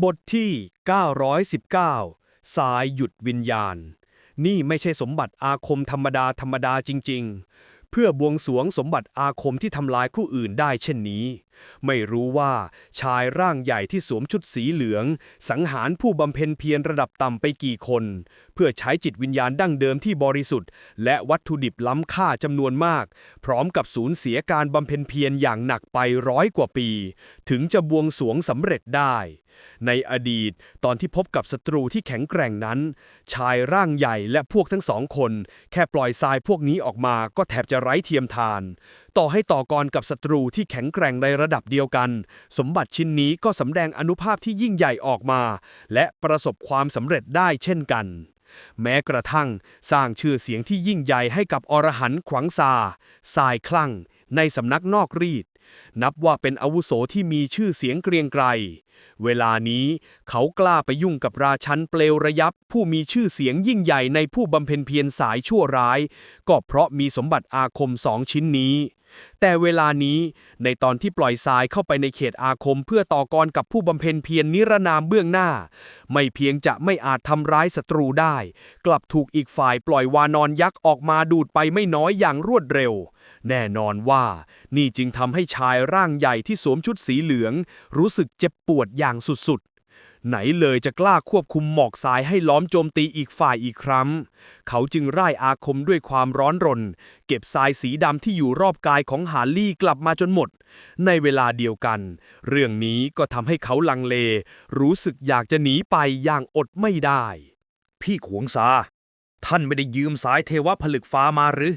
บทที่ 919 สายหยุดวิญญาณ นี่ไม่ใช่สมบัติอาคมธรรมดาธรรมดาจริง ๆ เพื่อบวงสวงสมบัติอาคมที่ทำลายผู้อื่นได้เช่นนี้ ไม่รู้ว่าชายร่างใหญ่ที่สวมชุดสีเหลือง สังหารผู้บำเพ็ญเพียรระดับต่ำไปกี่คน เพื่อใช้จิตวิญญาณดั้งเดิมที่บริสุทธิ์ และวัตถุดิบล้ำค่าจำนวนมาก พร้อมกับสูญเสียการบำเพ็ญเพียรอย่างหนักไปร้อยกว่าปี ถึงจะบวงสรวงสำเร็จได้ ในอดีตตอนที่พบกับศัตรูที่แข็งแกร่งนั้น ชายร่างใหญ่และพวกทั้งสองคน แค่ปล่อยทรายพวกนี้ออกมาก็แทบจะไร้เทียมทาน ต่อให้ต่อกรกับศัตรูที่แข็งแกร่งในระดับเดียวกัน สมบัติชิ้นนี้ก็สำแดงอนุภาพที่ยิ่งใหญ่ออกมา และประสบความสำเร็จได้เช่นกัน แม้กระทั่งสร้างชื่อเสียงที่ยิ่งใหญ่ให้กับอรหันต์ขวังซาทรายคลั่ง ในสำนักนอกรีด นับว่าเป็นอาวุโสที่มีชื่อเสียงเกรียงไกรเวลานี้เขากล้าไปยุ่งกับราชันเปลวระยับ ผู้มีชื่อเสียงยิ่งใหญ่ในผู้บำเพ็ญเพียรสายชั่วร้าย ก็เพราะมีสมบัติอาคมสองชิ้นนี้ แต่เวลานี้ในตอนที่ปล่อยทรายเข้าไปในเขตอาคมเพื่อต่อกรกับผู้บำเพ็ญเพียรนิรนามเบื้องหน้า ไม่เพียงจะไม่อาจทำร้ายศัตรูได้ กลับถูกอีกฝ่ายปล่อยวานอนยักษ์ออกมาดูดไปไม่น้อยอย่างรวดเร็ว แน่นอนว่านี่จึงทำให้ชายร่างใหญ่ที่สวมชุดสีเหลือง รู้สึกเจ็บปวดอย่างสุด ไหนเลยจะกล้าควบคุมหมอกสายให้ล้อมโจมตีอีกฝ่ายอีกครั้ง เขาจึงร่ายอาคมด้วยความร้อนรน เก็บทรายสีดำที่อยู่รอบกายของฮาร์ลี่กลับมาจนหมด ในเวลาเดียวกัน เรื่องนี้ก็ทำให้เขาลังเล รู้สึกอยากจะหนีไปอย่างอดไม่ได้ พี่ขวงซา ท่านไม่ได้ยืมสายเทวผลึกฟ้ามาหรือ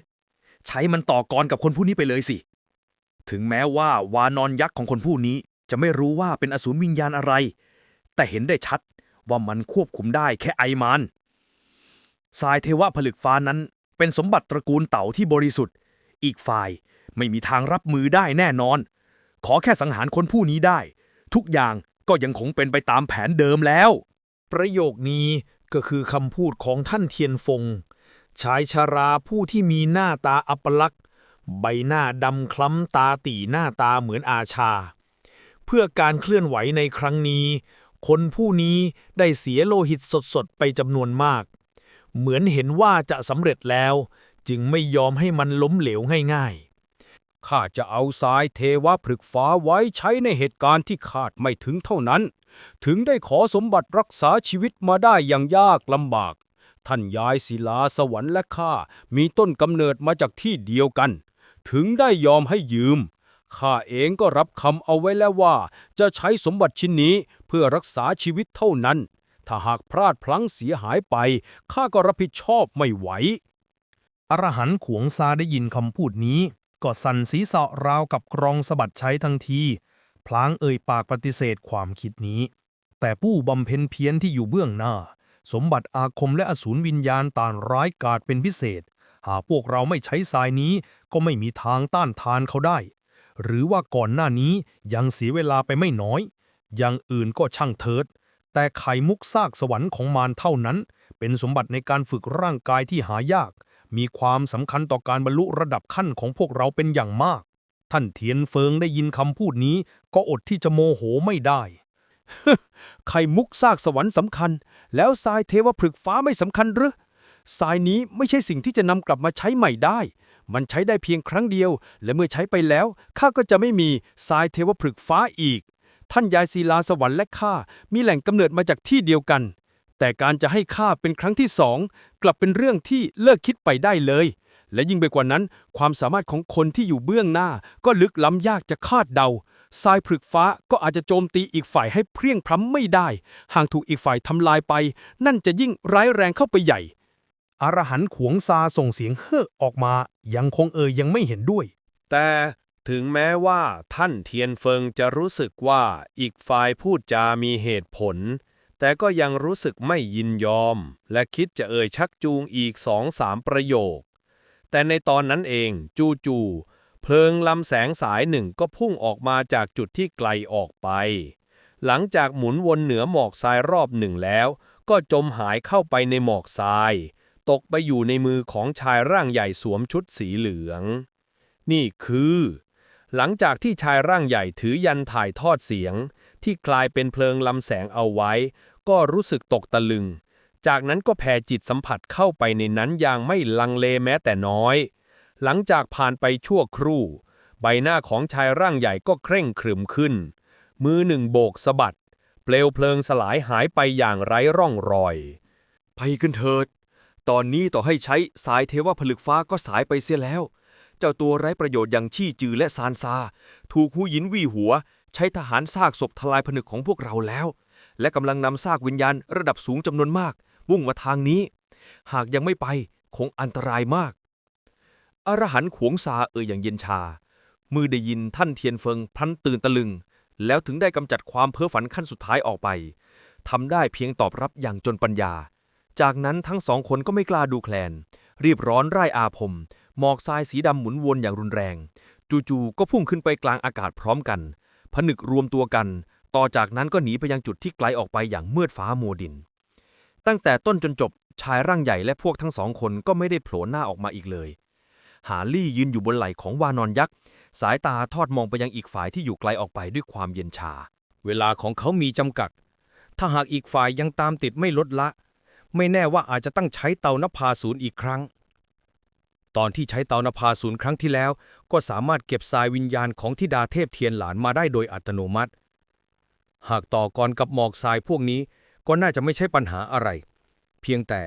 ใช้มันต่อกรกับคนผู้นี้ไปเลยสิ ถึงแม้ว่าวานอนยักษ์ของคนผู้นี้จะไม่รู้ว่าเป็นอสูรวิญญาณอะไร แต่เห็นได้ชัดว่ามันควบคุมได้แค่ไอมานสายเทวผลึกฟ้านั้น เป็นสมบัติตระกูลเต่าที่บริสุทธิ์ อีกฝ่ายไม่มีทางรับมือได้แน่นอน ขอแค่สังหารคนผู้นี้ได้ ทุกอย่างก็ยังคงเป็นไปตามแผนเดิมแล้ว ประโยคนี้ก็คือคำพูดของท่านเทียนฟง ชายชาราผู้ที่มีหน้าตาอัปลักษณ์ ใบหน้าดำคล้ำตาตีหน้าตาเหมือนอาชา เพื่อการเคลื่อนไหวในครั้งนี้ คนผู้นี้ได้เสียโลหิตสดๆ ไปจำนวนมาก เหมือนเห็นว่าจะสำเร็จแล้ว จึงไม่ยอมให้มันล้มเหลวง่ายๆ ข้าจะเอาทรายเทวพฤกฟ้าไว้ใช้ในเหตุการณ์ที่คาดไม่ถึงเท่านั้น ถึงได้ขอสมบัติรักษาชีวิตมาได้อย่างยากลำบาก ท่านยายศิลาสวรรค์และข้ามีต้นกำเนิดมาจากที่เดียวกัน ถึงได้ยอมให้ยืม ข้าเองก็รับคำเอาไว้แล้วว่า จะใช้สมบัติชิ้นนี้เพื่อรักษาชีวิตเท่านั้น ถ้าหากพลาดพลั้งเสียหายไปข้าก็รับผิดชอบไม่ไหว อรหันต์ขวงซาได้ยินคำพูดนี้ ก็สั่นศีรษะราวกับกรองสะบัดใช้ทันที พลางเอ่ยปากปฏิเสธความคิดนี้ แต่ผู้บำเพ็ญเพียรที่อยู่เบื้องหน้า สมบัติอาคมและอสูรวิญญาณต่านร้ายกาจเป็นพิเศษ หากพวกเราไม่ใช้สายนี้ก็ไม่มีทางต้านทานเขาได้ หรือว่าก่อนหน้านี้ยังเสียเวลาไปไม่น้อย อย่างอื่นก็ช่างเถิด แต่ไข่มุกซากสวรรค์ของมารเท่านั้น เป็นสมบัติในการฝึกร่างกายที่หายาก มีความสำคัญต่อการบรรลุระดับขั้นของพวกเราเป็นอย่างมาก ท่านเทียนเฟิงได้ยินคำพูดนี้ ก็อดที่จะโมโหไม่ได้ไข่มุกซากสวรรค์สำคัญ แล้วทรายเทวพฤกษ์ฟ้าไม่สำคัญหรือทรายนี้ไม่ใช่สิ่งที่จะนำกลับมาใช้ใหม่ได้ มันใช้ได้เพียงครั้งเดียว และเมื่อใช้ไปแล้วข้าก็จะไม่มีทรายเทวพฤกษ์ฟ้าอีก ท่านยายศิลาสวรรค์และข้ามีแหล่งกำเนิดมาจากที่เดียวกัน แต่การจะให้ข้าเป็นครั้งที่สองกลับเป็นเรื่องที่เลิกคิดไปได้เลย และยิ่งไปกว่านั้น ความสามารถของคนที่อยู่เบื้องหน้า ก็ลึกล้ำยากจะคาดเดาทรายผลึกฟ้าก็อาจจะโจมตีอีกฝ่ายให้เพรียงพร้ำไม่ได้ หากถูกอีกฝ่ายทำลายไป นั่นจะยิ่งร้ายแรงเข้าไปใหญ่ อรหันขวงซาส่งเสียงเฮ้อออกมา ยังคงเอ่ยยังไม่เห็นด้วย แต่ถึงแม้ว่าท่านเทียนเฟิงจะรู้สึกว่าอีกฝ่ายพูดจามีเหตุผล แต่ก็ยังรู้สึกไม่ยินยอม และคิดจะเอ่ยชักจูงอีกสองสามประโยค แต่ในตอนนั้นเองจูจูๆเพลิงลำแสงสายหนึ่งก็พุ่งออกมาจากจุดที่ไกลออกไป หลังจากหมุนวนเหนือหมอกทรายรอบหนึ่งแล้ว ก็จมหายเข้าไปในหมอกทราย ตกไปอยู่ในมือของชายร่างใหญ่สวมชุดสีเหลือง นี่คือ หลังจากที่ชายร่างใหญ่ถือยันถ่ายทอดเสียง ที่กลายเป็นเพลิงลำแสงเอาไว้ ก็รู้สึกตกตะลึง จากนั้นก็แผ่จิตสัมผัสเข้าไปในนั้นอย่างไม่ลังเลแม้แต่น้อย หลังจากผ่านไปชั่วครู่ ใบหน้าของชายร่างใหญ่ก็เคร่งขรึมขึ้น มือหนึ่งโบกสะบัดเปลวเพลิงสลายหายไปอย่างไร้ร่องรอย ไปกันเถิด ตอนนี้ต่อให้ใช้สายเทวผลึกฟ้าก็สายไปเสียแล้ว เจ้าตัวไร้ประโยชน์อย่างชี่จือและซานซา ถูกหูหยินวี่หัว ใช้ทหารซากศพทลายผนึกของพวกเราแล้ว และกำลังนำซากวิญญาณระดับสูงจำนวนมาก มุ่งมาทางนี้ หากยังไม่ไปคงอันตรายมาก อรหันขวงซาเอ่ยอย่างเย็นชา มือได้ยินท่านเทียนเฟิงพลันตื่นตะลึง แล้วถึงได้กำจัดความเพ้อฝันขั้นสุดท้ายออกไปทำได้เพียงตอบรับอย่างจนปัญญา จากนั้นทั้งสองคนก็ไม่กล้าดูแคลน รีบร้อนไร่อาพมหมอกทรายสีดำหมุนวนอย่างรุนแรง จู่ๆก็พุ่งขึ้นไปกลางอากาศพร้อมกัน ผนึกรวมตัวกัน ต่อจากนั้นก็หนีไปยังจุดที่ไกลออกไปอย่างมืดฟ้าโมดิน ตั้งแต่ต้นจนจบชายร่างใหญ่และพวกทั้งสองคนก็ไม่ได้โผล่หน้าออกมาอีกเลย หาลี่ยืนอยู่บนไหล่ของวานอนยักษ์ สายตาทอดมองไปยังอีกฝ่ายที่อยู่ไกลออกไปด้วยความเย็นชา เวลาของเขามีจำกัด ถ้าหากอีกฝ่ายยังตามติดไม่ลดละ ไม่แน่ว่าอาจจะต้องใช้เตานภาศูนย์อีกครั้ง ตอนที่ใช้เตานภาศูนย์ครั้งที่แล้ว ก็สามารถเก็บทรายวิญญาณของทิดาเทพเทียนหลานมาได้โดยอัตโนมัติ หากต่อกรกับหมอกทรายพวกนี้ก็น่าจะไม่ใช่ปัญหาอะไร เพียงแต่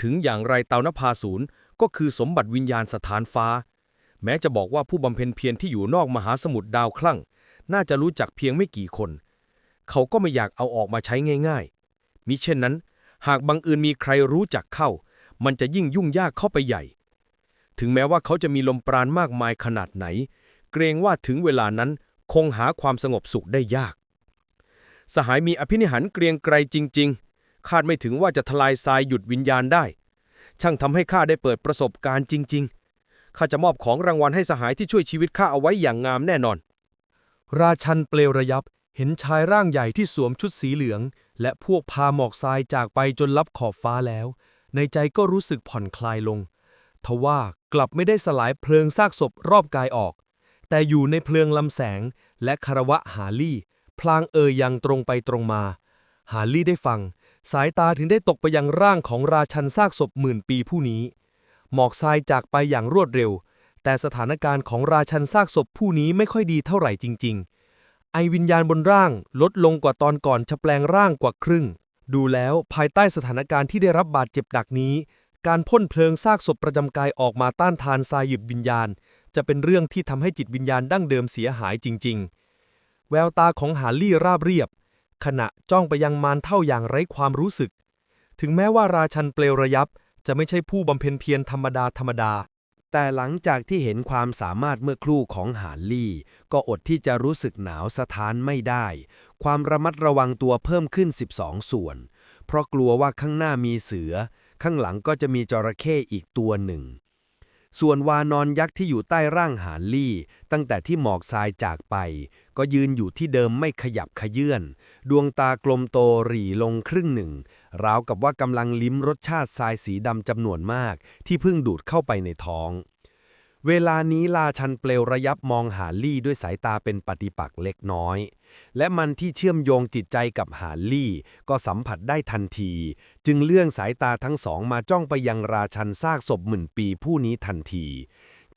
ถึงอย่างไรเตานภาศูนย์ก็คือสมบัติวิญญาณสถานฟ้า แม้จะบอกว่าผู้บำเพ็ญเพียรที่อยู่นอกมหาสมุทรดาวคลั่ง น่าจะรู้จักเพียงไม่กี่คน เขาก็ไม่อยากเอาออกมาใช้ง่าย ๆ มิเช่นนั้น หากบังเอิญมีใครรู้จักเข้า มันจะยิ่งยุ่งยากเข้าไปใหญ่ ถึงแม้ว่าเขาจะมีลมปราณมากมายขนาดไหน เกรงว่าถึงเวลานั้นคงหาความสงบสุขได้ยาก สหายมีอภินิหารเกรียงไกรจริง ๆ คาดไม่ถึงว่าจะทลายทรายหยุดวิญญาณได้ ช่างทำให้ข้าได้เปิดประสบการณ์จริง ๆ ข้าจะมอบของรางวัลให้สหายที่ช่วยชีวิตข้าเอาไว้อย่างงามแน่นอน ราชันเปลวระยับเห็นชายร่างใหญ่ที่สวมชุดสีเหลือง และพวกพาหมอกทรายจากไปจนลับขอบฟ้าแล้ว ในใจก็รู้สึกผ่อนคลายลง ทว่ากลับไม่ได้สลายเพลิงซากศพรอบกายออก แต่อยู่ในเพลิงลำแสงและคารวะหาลี่ พลางเอ่ยยังตรงไปตรงมา หาลี่ได้ฟัง สายตาถึงได้ตกไปยังร่างของราชันซากศพหมื่นปีผู้นี้ หมอกทรายจากไปอย่างรวดเร็ว แต่สถานการณ์ของราชันซากศพผู้นี้ไม่ค่อยดีเท่าไหร่จริง ๆ ไอวิญญาณบนร่างลดลงกว่าตอนก่อนจะแปลงร่างกว่าครึ่ง ดูแล้วภายใต้สถานการณ์ที่ได้รับบาดเจ็บหนักนี้ การพ่นเพลิงซากศพประจำกายออกมาต้านทานทรายหยิบวิญญาณ จะเป็นเรื่องที่ทำให้จิตวิญญาณดั้งเดิมเสียหายจริง ๆ แววตาของหาลี่ราบเรียบ ขณะจ้องไปยังมารเท่าอย่างไร้ความรู้สึก ถึงแม้ว่าราชันเปลวระยับจะไม่ใช่ผู้บำเพ็ญเพียรธรรมดาธรรมดา แต่หลังจากที่เห็นความสามารถเมื่อครู่ของหานลี่ ก็อดที่จะรู้สึกหนาวสะท้านไม่ได้ ความระมัดระวังตัวเพิ่มขึ้น 12 ส่วน เพราะกลัวว่าข้างหน้ามีเสือ ข้างหลังก็จะมีจระเข้อีกตัวหนึ่ง ส่วนวานอนยักษ์ที่อยู่ใต้ร่างหานลี่ ตั้งแต่ที่หมอกทรายจากไป ก็ยืนอยู่ที่เดิมไม่ขยับขยื่นดวงตากลมโตหรี่ลงครึ่งหนึ่ง ราวกับว่ากำลังลิ้มรสชาติทรายสีดำจำนวนมาก ที่เพิ่งดูดเข้าไปในท้อง เวลานี้ลาชันเปลวระยับมองหาลี่ด้วยสายตาเป็นปฏิปักษ์เล็กน้อย และมันที่เชื่อมโยงจิตใจกับหาลี่ ก็สัมผัสได้ทันที จึงเลื่อนสายตาทั้งสองมาจ้องไปยังราชันซากศพหมื่นปีผู้นี้ทันที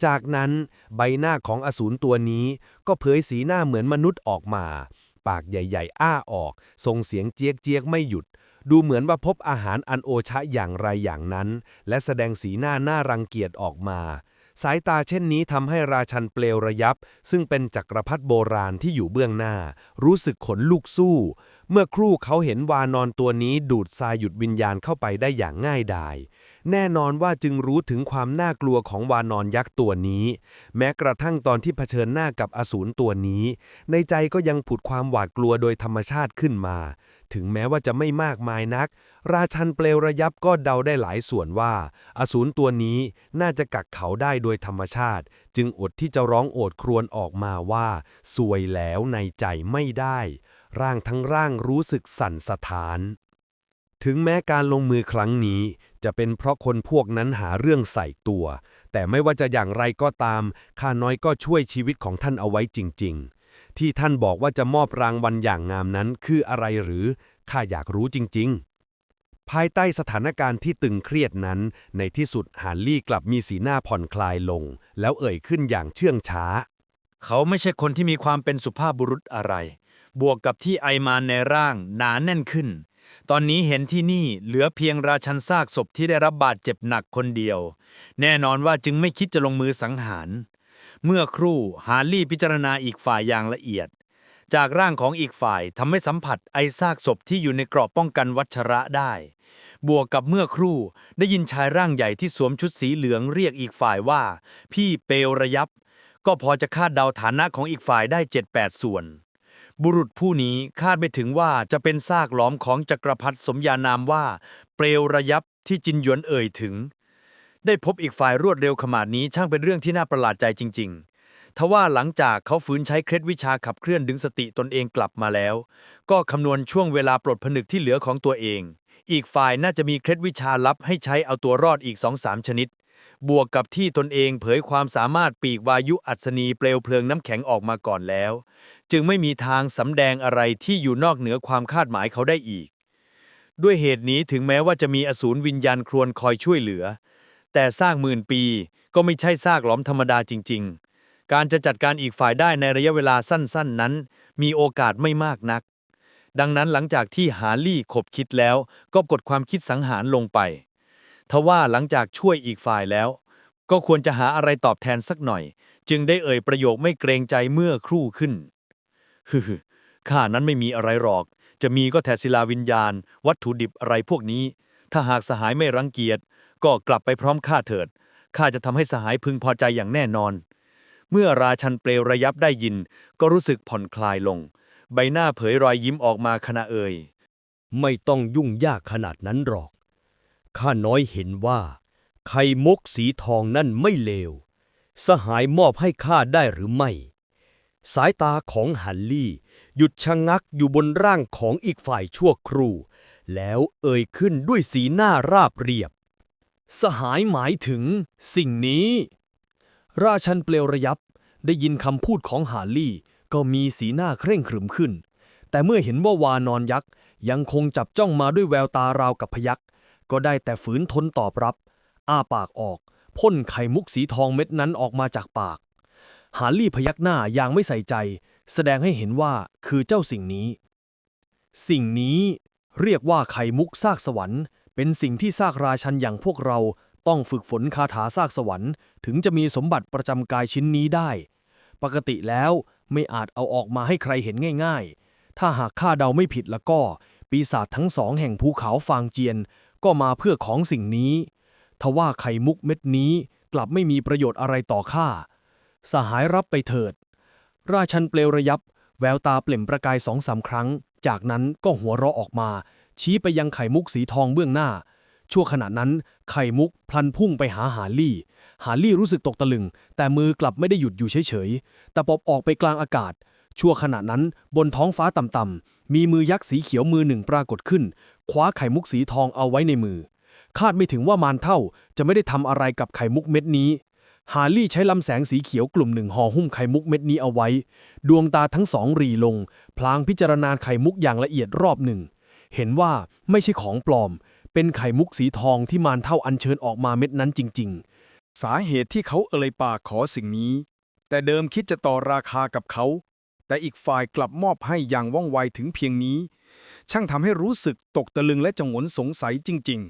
จากนั้นใบหน้าของอสูรตัวนี้ก็เผยสีหน้าเหมือนมนุษย์ออกมา ปากใหญ่ ๆ อ้าออกส่งเสียงเจี๊ยกเจี๊ยกๆไม่หยุดดูเหมือนว่าพบอาหารอันโอชะอย่างไรอย่างนั้น และแสดงสีหน้าน่ารังเกียจออกมา สายตาเช่นนี้ทำให้ราชันเปลวระยับ ซึ่งเป็นจักรพรรดิโบราณที่อยู่เบื้องหน้า รู้สึกขนลุกสู้ เมื่อครู่เขาเห็นวานอนตัวนี้ดูดทรายหยุดวิญญาณเข้าไปได้อย่างง่ายดาย แน่นอนว่าจึงรู้ถึงความน่ากลัวของวานอนยักษ์ตัวนี้ แม้กระทั่งตอนที่เผชิญหน้ากับอสูรตัวนี้ ในใจก็ยังผุดความหวาดกลัวโดยธรรมชาติขึ้นมา ถึงแม้ว่าจะไม่มากมายนัก ราชันเปลวระยับก็เดาได้หลายส่วนว่า อสูรตัวนี้น่าจะกักเขาได้โดยธรรมชาติ จึงอดที่จะร้องโอดครวญออกมาว่า สวยแล้วในใจไม่ได้ ร่างทั้งร่างรู้สึกสั่นสะท้าน ถึงแม้การลงมือครั้งนี้ จะเป็นเพราะคนพวกนั้นหาเรื่องใส่ตัว แต่ไม่ว่าจะอย่างไรก็ตาม ข้าน้อยก็ช่วยชีวิตของท่านเอาไว้จริง ๆ ที่ท่านบอกว่าจะมอบรางวัลอย่างงามนั้นคืออะไรหรือ ข้าอยากรู้จริง ๆภายใต้สถานการณ์ที่ตึงเครียดนั้น ในที่สุดฮาร์ลี่กลับมีสีหน้าผ่อนคลายลง แล้วเอ่ยขึ้นอย่างเชื่องช้า เขาไม่ใช่คนที่มีความเป็นสุภาพบุรุษอะไร บวกกับที่ไอมานในร่างหนาแน่นขึ้น ตอนนี้เห็นที่นี่เหลือเพียงราชันซากศพที่ได้รับบาดเจ็บหนักคนเดียว แน่นอนว่าจึงไม่คิดจะลงมือสังหาร เมื่อครู่ฮาร์ลี่พิจารณาอีกฝ่ายอย่างละเอียด จากร่างของอีกฝ่ายทำให้สัมผัสไอซากศพที่อยู่ในกรอบป้องกันวัชระได้ บวกกับเมื่อครู่ได้ยินชายร่างใหญ่ที่สวมชุดสีเหลืองเรียกอีกฝ่ายว่า พี่เปลระยับก็พอจะคาดเดาฐานะของอีกฝ่ายได้ 7-8 ส่วน บุรุษผู้นี้คาดไม่ถึงว่าจะเป็นซากหลอมของจักรพรรดิสมญานามว่า เปลวระยับที่จินหยวนเอ่ยถึง ได้พบอีกฝ่ายรวดเร็วขนาดนี้ช่างเป็นเรื่องที่น่าประหลาดใจจริง ๆ ทว่าหลังจากเขาฝืนใช้เคล็ดวิชาขับเคลื่อนดึงสติตนเองกลับมาแล้ว ก็คำนวณช่วงเวลาปลดผนึกที่เหลือของตัวเอง อีกฝ่ายน่าจะมีเคล็ดวิชาลับให้ใช้เอาตัวรอดอีกสองสามชนิด บวกกับที่ตนเองเผยความสามารถปีกวายุอัศนีเปลวเพลิงน้ำแข็งออกมาก่อนแล้ว จึงไม่มีทางสำแดงอะไรที่อยู่นอกเหนือความคาดหมายเขาได้อีก ด้วยเหตุนี้ถึงแม้ว่าจะมีอสูรวิญญาณครวนคอยช่วยเหลือ แต่สร้างหมื่นปีก็ไม่ใช่ซากหลอมธรรมดาจริง ๆ การจะจัดการอีกฝ่ายได้ในระยะเวลาสั้น ๆ นั้น มีโอกาสไม่มากนัก ดังนั้นหลังจากที่หาลี่ขบคิดแล้วก็กดความคิดสังหารลงไป ทว่าหลังจากช่วยอีกฝ่ายแล้ว ก็ควรจะหาอะไรตอบแทนสักหน่อย จึงได้เอ่ยประโยคไม่เกรงใจเมื่อครู่ขึ้นฮึข้านั้นไม่มีอะไรหรอก จะมีก็แต่ศิลาวิญญาณ วัตถุดิบอะไรพวกนี้ ถ้าหากสหายไม่รังเกียจ ก็กลับไปพร้อมข้าเถิดข้าจะทำให้สหายพึงพอใจอย่างแน่นอน เมื่อราชันเปลวระยับได้ยิน ก็รู้สึกผ่อนคลายลง ใบหน้าเผยรอยยิ้มออกมาขณะเอ่ย ไม่ต้องยุ่งยากขนาดนั้นหรอก ข้าน้อยเห็นว่า ไข่มุกสีทองนั่นไม่เลว สหายมอบให้ข้าได้หรือไม่ สายตาของฮันลี่ หยุดชะงักอยู่บนร่างของอีกฝ่ายชั่วครู่ แล้วเอ่ยขึ้นด้วยสีหน้าราบเรียบ สหายหมายถึง สิ่งนี้ ราชันเปลวระยับได้ยินคำพูดของหาลี่ก็มีสีหน้าเคร่งขรึมขึ้น แต่เมื่อเห็นว่าวานอนยักษ์ยังคงจับจ้องมาด้วยแววตาราวกับพยัก ก็ได้แต่ฝืนทนตอบรับ อ้าปากออกพ่นไข่มุกสีทองเม็ดนั้นออกมาจากปากหาลี่พยักหน้าอย่างไม่ใส่ใจ แสดงให้เห็นว่าคือเจ้าสิ่งนี้ สิ่งนี้เรียกว่าไข่มุกซากสวรรค์ เป็นสิ่งที่ซากราชันอย่างพวกเราต้องฝึกฝนคาถาซากสวรรค์ ถึงจะมีสมบัติประจำกายชิ้นนี้ได้ ปกติแล้วไม่อาจเอาออกมาให้ใครเห็นง่าย ๆ ถ้าหากข้าเดาไม่ผิดแล้วก็ ปีศาจทั้งสองแห่งภูเขาฟางเจียน ก็มาเพื่อของสิ่งนี้ ทว่าไข่มุกเม็ดนี้กลับไม่มีประโยชน์อะไรต่อข้า สหายรับไปเถิด ราชันเปลวระยับ แววตาเปล่มประกายสองสามครั้ง จากนั้นก็หัวเราะออกมา ชี้ไปยังไข่มุกสีทองเบื้องหน้า ชั่วขณะนั้น ไข่มุกพลันพุ่งไปหาหาลี่ หาลี่รู้สึกตกตะลึง แต่มือกลับไม่ได้หยุดอยู่เฉยๆ แต่ปอบออกไปกลางอากาศชั่วขณะนั้นบนท้องฟ้าต่ำๆมีมือยักษ์สีเขียวมือหนึ่งปรากฏขึ้น คว้าไข่มุกสีทองเอาไว้ในมือ คาดไม่ถึงว่ามารเท่าจะไม่ได้ทำอะไรกับไข่มุกเม็ดนี้ ฮาลี่ใช้ลำแสงสีเขียวกลุ่มหนึ่งห่อหุ้มไข่มุกเม็ดนี้เอาไว้ ดวงตาทั้งสองรีลง พลางพิจารณาไข่มุกอย่างละเอียดรอบหนึ่ง เห็นว่าไม่ใช่ของปลอม เป็นไข่มุกสีทองที่มารเท่าอัญเชิญออกมาเม็ดนั้นจริง ๆ สาเหตุที่เขาเอ่ยปากขอสิ่งนี้ แต่เดิมคิดจะต่อราคากับเขา แต่อีกฝ่ายกลับมอบให้อย่างว่องไวถึงเพียงนี้ ช่างทำให้รู้สึกตกตะลึงและจงนสงสัยจริง